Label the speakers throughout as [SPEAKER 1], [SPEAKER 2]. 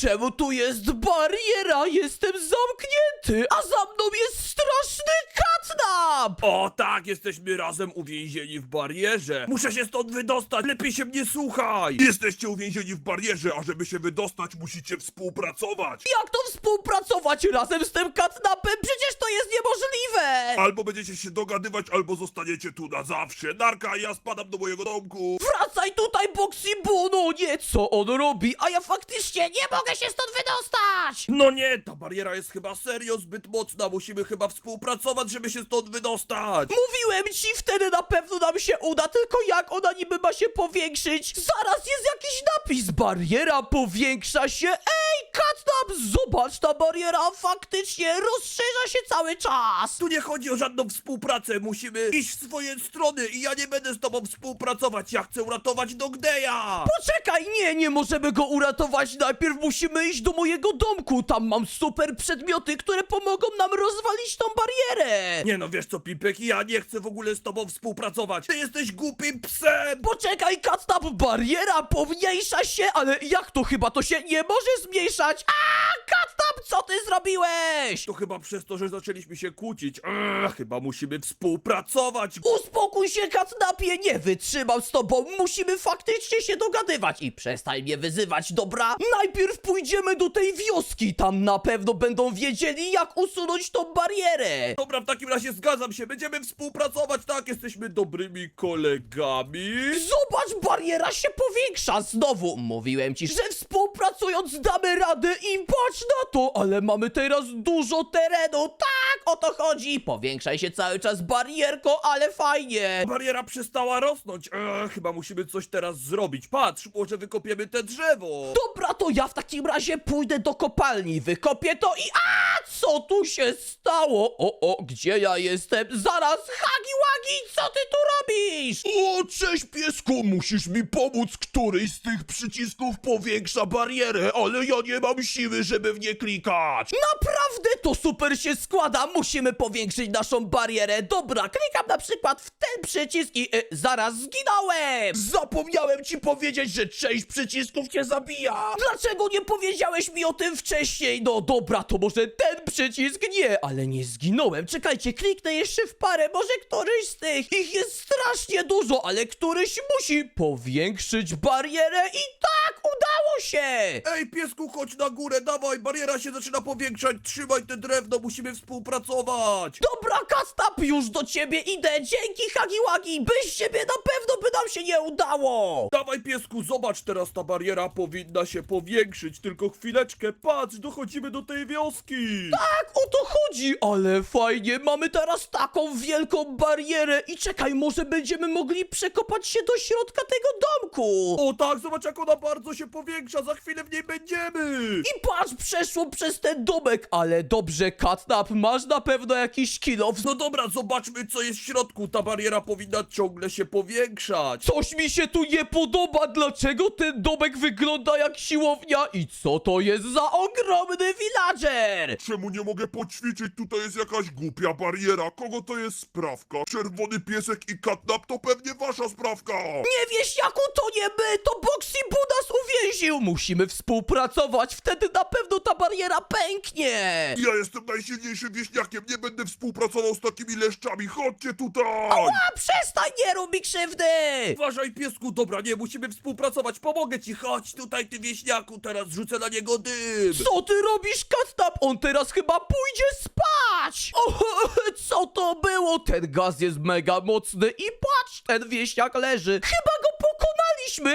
[SPEAKER 1] Czemu tu jest bariera? Jestem zamknięty, a za mną jest straszny katnap!
[SPEAKER 2] O tak, jesteśmy razem uwięzieni w barierze. Muszę się stąd wydostać, lepiej się mnie słuchaj.
[SPEAKER 3] Jesteście uwięzieni w barierze, a żeby się wydostać, musicie współpracować.
[SPEAKER 1] Jak to współpracować razem z tym katnapem? Przecież to jest niemożliwe!
[SPEAKER 3] Albo będziecie się dogadywać, albo zostaniecie tu na zawsze. Narka, ja spadam do mojego domku.
[SPEAKER 1] Wracaj tutaj, Boxy Boo! No nie, co on robi? A ja faktycznie nie mogę się stąd wydostać!
[SPEAKER 2] No nie, ta bariera jest chyba serio zbyt mocna. Musimy chyba współpracować, żeby się stąd wydostać.
[SPEAKER 1] Mówiłem ci, wtedy na pewno nam się uda, tylko jak ona niby ma się powiększyć? Zaraz jest jakiś napis, bariera powiększa się. Ej, Katnap, zobacz, ta bariera faktycznie rozszerza się cały czas.
[SPEAKER 2] Tu nie chodzi o żadną współpracę, musimy iść w swoje strony i ja nie będę z tobą współpracować. Ja chcę uratować Dogdeja.
[SPEAKER 1] Poczekaj, nie, nie możemy go uratować. Najpierw musimy iść do mojego domku. Tam mam super przedmioty, które pomogą nam rozwalić tą barierę.
[SPEAKER 2] Nie no, wiesz co, Pipek, ja nie chcę w ogóle z tobą współpracować. Ty jesteś głupim psem.
[SPEAKER 1] Poczekaj, Katnap, bariera pomniejsza się, ale jak to chyba to się nie może zmniejszać? A, Katnap, co ty zrobiłeś?
[SPEAKER 2] To chyba przez to, że zaczęliśmy się kłócić. Eee, chyba musimy współpracować.
[SPEAKER 1] Uspokój się, Katnapie, nie wytrzymam z tobą. Musimy faktycznie się dogadywać i przestań mnie wyzywać, dobra? Najpierw pójdziemy do tej wioski. Tam na pewno będą wiedzieli, jak usunąć tą barierę.
[SPEAKER 2] Dobra, w takim razie zgadzam się, będziemy współpracować, tak, jesteśmy dobrymi kolegami.
[SPEAKER 1] Zobacz, bariera się powiększa znowu. Mówiłem ci, że współpracując damy radę i patrz na to, ale mamy teraz dużo terenu. Tak, o to chodzi. Powiększaj się cały czas barierko, ale fajnie.
[SPEAKER 2] Bariera przestała rosnąć. Eee, chyba musimy coś teraz zrobić. Patrz, może wykopiemy te drzewo.
[SPEAKER 1] Dobra, to ja w takim razie pójdę do kopalni, wykopię to i... A, co tu się stało? O, o, gdzie ja jestem? Zaraz, Hagi Wagi, co ty tu robisz?
[SPEAKER 3] O, cześć piesku, musisz mi pomóc. Któryś z tych przycisków powiększa barierę, ale ja nie mam siły, żeby w nie klikać.
[SPEAKER 1] Naprawdę to super się składa, musimy powiększyć naszą barierę. Dobra, klikam na przykład w ten przycisk i y, zaraz zginąłem.
[SPEAKER 3] Zapomniałem ci powiedzieć, że część przycisków cię zabija.
[SPEAKER 1] Dlaczego nie powiedziałeś mi o tym wcześniej? No dobra, to może ten przycisk nie, ale nie zginąłem. Czekajcie, kliknę jeszcze w parę, może któryś z tych. Ich jest strasznie dużo, ale któryś musi powiększyć barierę i tak udało się.
[SPEAKER 2] Ej, piesku, chodź na górę, dawaj, bariera się zaczyna powiększać, trzymaj te drewno, musimy współpracować.
[SPEAKER 1] Dobra, Kastap, już do ciebie idę. Dzięki, Hagiwagi. Bez ciebie na pewno by nam się nie udało.
[SPEAKER 2] Dawaj, piesku, zobacz, teraz ta bariera powinna się powiększyć, tylko chwileczkę, patrz, dochodzimy do tej wioski.
[SPEAKER 1] Tak, o to chodzi, ale fajnie, mamy teraz taką wielką barierę i czekaj, może będziemy mogli przekopać się do środka tego domku.
[SPEAKER 2] O tak, zobacz jak ona bardzo się powiększa, za chwilę w niej będziemy.
[SPEAKER 1] I patrz, przeszło przez ten domek, ale dobrze, Katnap, masz na pewno jakiś kilof.
[SPEAKER 2] No dobra, zobaczmy co jest w środku, ta bariera powinna ciągle się powiększać.
[SPEAKER 1] Coś mi się tu nie podoba, dlaczego ten domek wygląda jak siłownia i co to jest za ogromny villager?
[SPEAKER 3] Czemu nie mogę poćwiczyć? Tutaj jest jakaś głupia bariera. Kogo to jest sprawka? Czerwony piesek i katnap to pewnie wasza sprawka.
[SPEAKER 1] Nie wiesz, jaku to nie my, to Boxy Boo nas uwięził. Musimy współpracować, wtedy na pewno ta bariera pęknie.
[SPEAKER 3] Ja jestem najsilniejszym wieśniakiem, nie będę współpracował z takimi leszczami. Chodźcie tutaj!
[SPEAKER 1] A przestań, nie rób mi krzywdy!
[SPEAKER 2] Uważaj piesku, dobra, nie, musimy współpracować, pomogę ci, chodź tutaj ty wieśniaku, teraz rzucę na niego dym.
[SPEAKER 1] Co ty robisz, Katnap? On teraz chyba pójdzie spać! O, co to było? Ten gaz jest mega mocny i patrz, ten wieśniak leży. Chyba go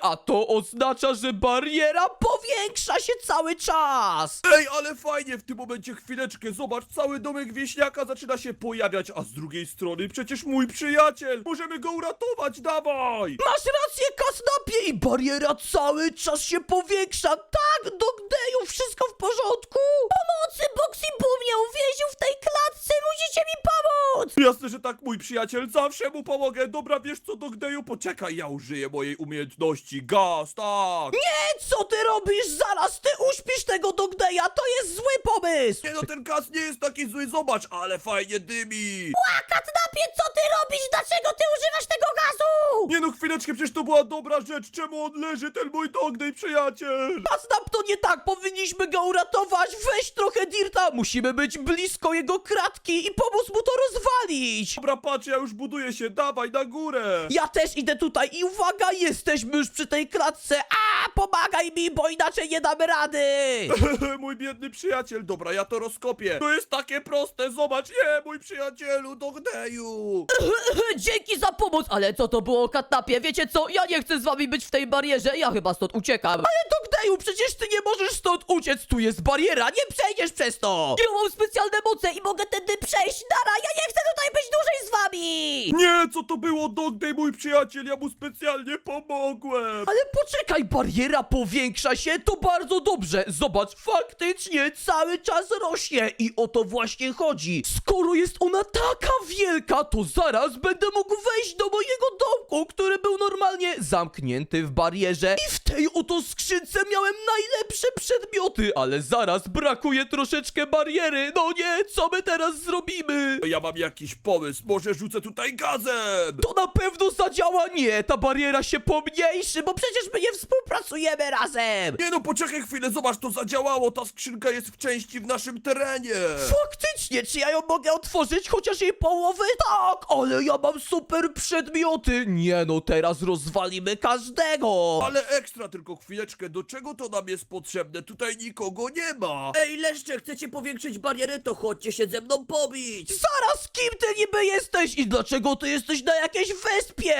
[SPEAKER 1] a to oznacza, że bariera powiększa się cały czas.
[SPEAKER 2] Ej, ale fajnie, w tym momencie chwileczkę, zobacz, cały domek wieśniaka zaczyna się pojawiać, a z drugiej strony przecież mój przyjaciel, możemy go uratować, dawaj!
[SPEAKER 1] Masz rację, Katnapie, i bariera cały czas się powiększa. Tak, Dogdeju, wszystko w porządku? Pomocy, Boxy Boom mnie uwięził w tej klatce, musicie mi!
[SPEAKER 2] Jasne, że tak, mój przyjaciel, zawsze mu pomogę. Dobra, wiesz co, Dogdeju, poczekaj, ja użyję mojej umiejętności. Gaz, tak!
[SPEAKER 1] E, co ty robisz? Zaraz ty uśpisz tego Dogdeja, to jest zły pomysł!
[SPEAKER 2] Nie no, ten gaz nie jest taki zły, zobacz, ale fajnie dymi.
[SPEAKER 4] A katnapie, co ty robisz? Dlaczego ty używasz tego gazu?
[SPEAKER 2] Nie no, chwileczkę, przecież to była dobra rzecz. Czemu on leży, ten mój Dogdej, przyjaciel?
[SPEAKER 1] Snap to nie tak, powinniśmy go uratować, weź trochę Dirta, musimy być blisko jego kratki i pomóc mu to rozwalić!
[SPEAKER 2] Dobra, patrz, ja już buduję się, dawaj, na górę.
[SPEAKER 1] Ja też idę tutaj i uwaga, jesteśmy już przy tej klatce, a pomagaj mi, bo inaczej nie damy rady!
[SPEAKER 2] mój biedny przyjaciel, dobra, ja to rozkopię. To jest takie proste, zobacz, nie, mój przyjacielu, Dogdeju.
[SPEAKER 1] Dzięki za pomoc, ale co to było katnapie? Wiecie co, ja nie chcę z wami być w tej barierze, ja chyba stąd uciekam. Ale Dogdeju, przecież ty nie możesz stąd uciec, tu jest bariera, nie przejdziesz przez to! Ja mam specjalne moce i mogę tędy przejść, nara, ja nie chcę tutaj być dłużej z wami!
[SPEAKER 2] Nie, co to było, Dogdej, mój przyjaciel, ja mu specjalnie pomogłem.
[SPEAKER 1] Ale poczekaj, bariera powiększa się, to bardzo dobrze. Zobacz, faktycznie cały czas rośnie i o to właśnie chodzi. Skoro jest ona taka wielka, to zaraz będę mógł wejść do mojego domku, który był normalnie zamknięty w barierze. I w tej oto skrzynce miałem najlepsze przedmioty, ale zaraz brakuje troszeczkę bariery. No nie, co my teraz zrobimy?
[SPEAKER 2] Ja mam jakiś pomysł, może rzucę tutaj gazem.
[SPEAKER 1] To na pewno zadziała? Nie, ta bariera się pomniejszy, bo przecież my nie współpracujemy razem.
[SPEAKER 2] Nie no, poczekaj chwilę, zobacz, to zadziałało, ta skrzynka jest w części w naszym terenie.
[SPEAKER 1] Faktycznie, czy ja ją mogę otworzyć chociaż jej połowę? Tak, ale ja mam super przedmioty. Nie no, teraz rozwalimy każdego.
[SPEAKER 2] Ale ekstra, tylko chwileczkę, do czego to nam jest potrzebne? Tutaj nikogo nie ma.
[SPEAKER 4] Ej, leszcze, chcecie powiększyć barierę, to chodźcie się ze mną pobić!
[SPEAKER 1] Zaraz, kim ty niby jesteś i dlaczego ty jesteś na jakiejś wyspie?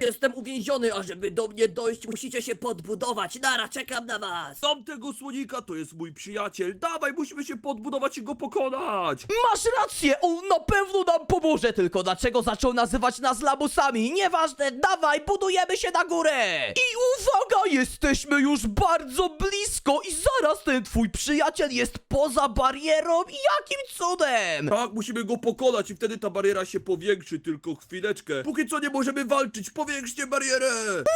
[SPEAKER 4] Jestem uwięziony, a żeby do mnie dojść, musicie się podbudować. Nara, czekam na was!
[SPEAKER 2] Tam tego słonika to jest mój przyjaciel. Dawaj, musimy się podbudować i go pokonać.
[SPEAKER 1] Masz rację, on na pewno nam pomoże, tylko dlaczego zaczął nazywać nas lamusami? Nieważne, dawaj, budujemy się na górę! I uwaga, jesteśmy już bardzo blisko i zaraz ten twój przyjaciel jest poza barierą jakim cudem?
[SPEAKER 2] Tak, musimy go pokonać i wtedy ta bariera się powiększy, tylko chwileczkę. Póki co nie możemy walczyć, powiększcie barierę.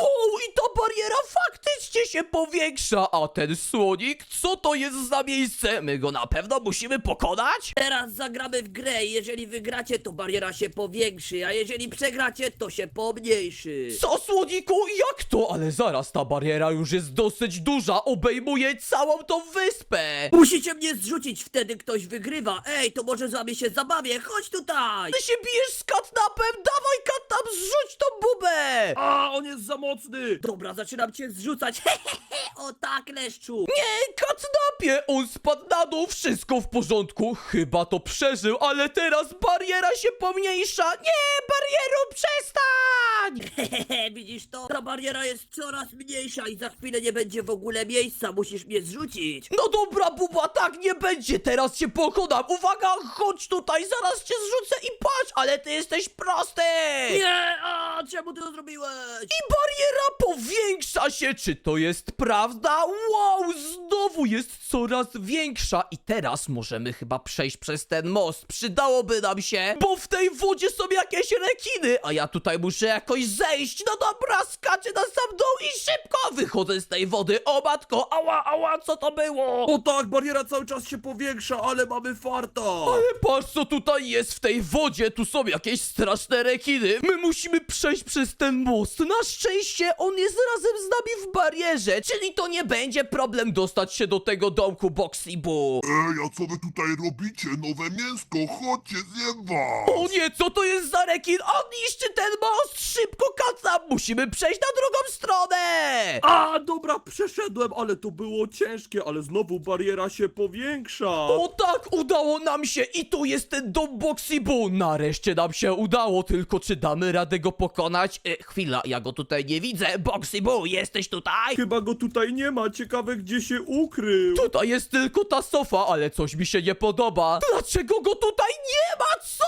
[SPEAKER 1] O, i ta bariera faktycznie się powiększa, a ten słonik, co to jest za miejsce? My go na pewno musimy pokonać?
[SPEAKER 4] Teraz zagramy w grę i jeżeli wygracie, to bariera się powiększy, a jeżeli przegracie, to się pomniejszy.
[SPEAKER 1] Co, słoniku? Jak to? Ale zaraz, ta bariera już jest dosyć duża, obejmuje całą tą wyspę!
[SPEAKER 4] Musicie mnie zrzucić, wtedy ktoś wygrywa. Ej, to może z wami się zabawię, chodź tutaj!
[SPEAKER 1] Ty się bijesz z katnapem? Dawaj, katnap, zrzuć tą bubę!
[SPEAKER 2] A, on jest za mocny.
[SPEAKER 4] Dobra, zaczynam cię zrzucać. Hehehe, o tak, leszczu.
[SPEAKER 1] Nie, katnapie! On spadł na dół, wszystko w porządku. Chyba to przeżył, ale teraz bariera się pomniejsza. Nie, bariero, przestań!
[SPEAKER 4] Hehehe, widzisz to? Ta bariera jest coraz mniejsza i za chwilę nie będzie w ogóle miejsca, musisz mnie zrzucić.
[SPEAKER 1] No dobra, buba, tak nie będzie, teraz cię pokonam. Uwaga, chodź tutaj, zaraz cię zrzucę i patrz, ale ty jesteś prosty!
[SPEAKER 4] Nie, a czemu ty to zrobiłeś?
[SPEAKER 1] I bariera powiększa się! Czy to jest prawda? Wow, znowu jest coraz większa! I teraz możemy chyba przejść przez ten most. Przydałoby nam się, bo w tej wodzie są jakieś rekiny, a ja tutaj muszę jakoś zejść. No dobra, skaczę na sam dół i szybko wychodzę z tej wody. O matko, ała, ała, co to było?
[SPEAKER 2] O tak, bariera cały czas się powiększa, ale mamy farta.
[SPEAKER 1] Ale patrz co tutaj jest w tej wodzie, tu są jakieś straszne rekiny. My musimy przejść przez ten most. Na szczęście on jest razem z nami w barierze, czyli to nie będzie problem dostać się do tego domku Boxy Boo.
[SPEAKER 3] Ej, a co wy tutaj robicie? Nowe mięsko, chodźcie, zjem was!
[SPEAKER 1] O nie, co to jest za rekin? On niszczy ten most! Szybko, kaca! Musimy przejść na drugą stronę!
[SPEAKER 2] A, dobra, przeszedłem, ale to było ciężkie, ale znowu bariera się powiększa.
[SPEAKER 1] O tak, udało nam się i tu jest ten dom Boxy Boo. Nareszcie nam się udało, tylko czy damy radę go pokonać? E, chwila, ja go tutaj nie widzę. Boxy Boo, jesteś tutaj?
[SPEAKER 2] Chyba go tutaj nie ma, ciekawe gdzie się ukrył.
[SPEAKER 1] Tutaj jest tylko ta sofa, ale coś mi się nie podoba. Dlaczego go tutaj nie ma? Co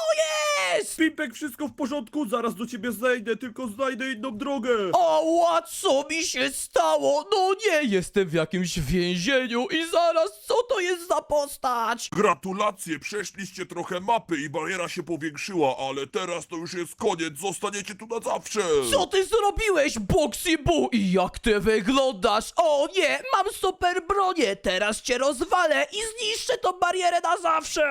[SPEAKER 1] jest?
[SPEAKER 2] Pimpek, wszystko w porządku, zaraz do ciebie zejdę, tylko tylko znajdę inną drogę.
[SPEAKER 1] Ała, co mi się stało? No nie, jestem w jakimś więzieniu i zaraz, co to jest za postać?
[SPEAKER 3] Gratulacje, przeszliście trochę mapy i bariera się powiększyła, ale teraz to już jest koniec, zostaniecie tu na zawsze.
[SPEAKER 1] Co ty zrobiłeś, Boxy Boo? I jak ty wyglądasz? O nie, mam super bronię, teraz cię rozwalę i zniszczę tą barierę na zawsze!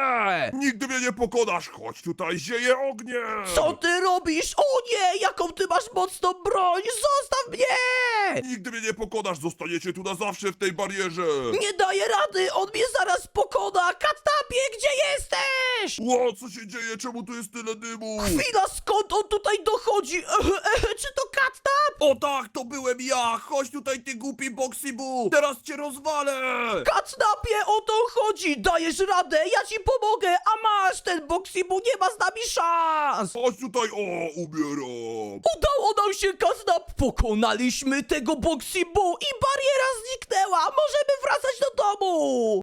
[SPEAKER 3] Nigdy mnie nie pokonasz, chodź tutaj, zieje ognie.
[SPEAKER 1] Co ty robisz? O nie, jaką ty masz mocną broń! Zostaw mnie!
[SPEAKER 3] Nigdy mnie nie pokonasz, zostaniecie tu na zawsze w tej barierze.
[SPEAKER 1] Nie daję rady, on mnie zaraz pokona! Katapie, gdzie jesteś?
[SPEAKER 3] Ło, co się dzieje, czemu tu jest tyle dymu?
[SPEAKER 1] Chwila, skąd on tutaj dochodzi? Czy to Katnap?
[SPEAKER 2] O tak, to byłem ja! Chodź tutaj, ty głupi Boxibu! Teraz cię rozwalę!
[SPEAKER 1] Katnapie, o to chodzi! Dajesz radę, ja ci pomogę, a masz, ten Boxibu nie ma z nami szans!
[SPEAKER 3] Chodź tutaj, o, umieram.
[SPEAKER 1] Udało nam się, Katnap! Pokonaliśmy tego Boxibu i bariera zniknęła! Możemy wracać do domu!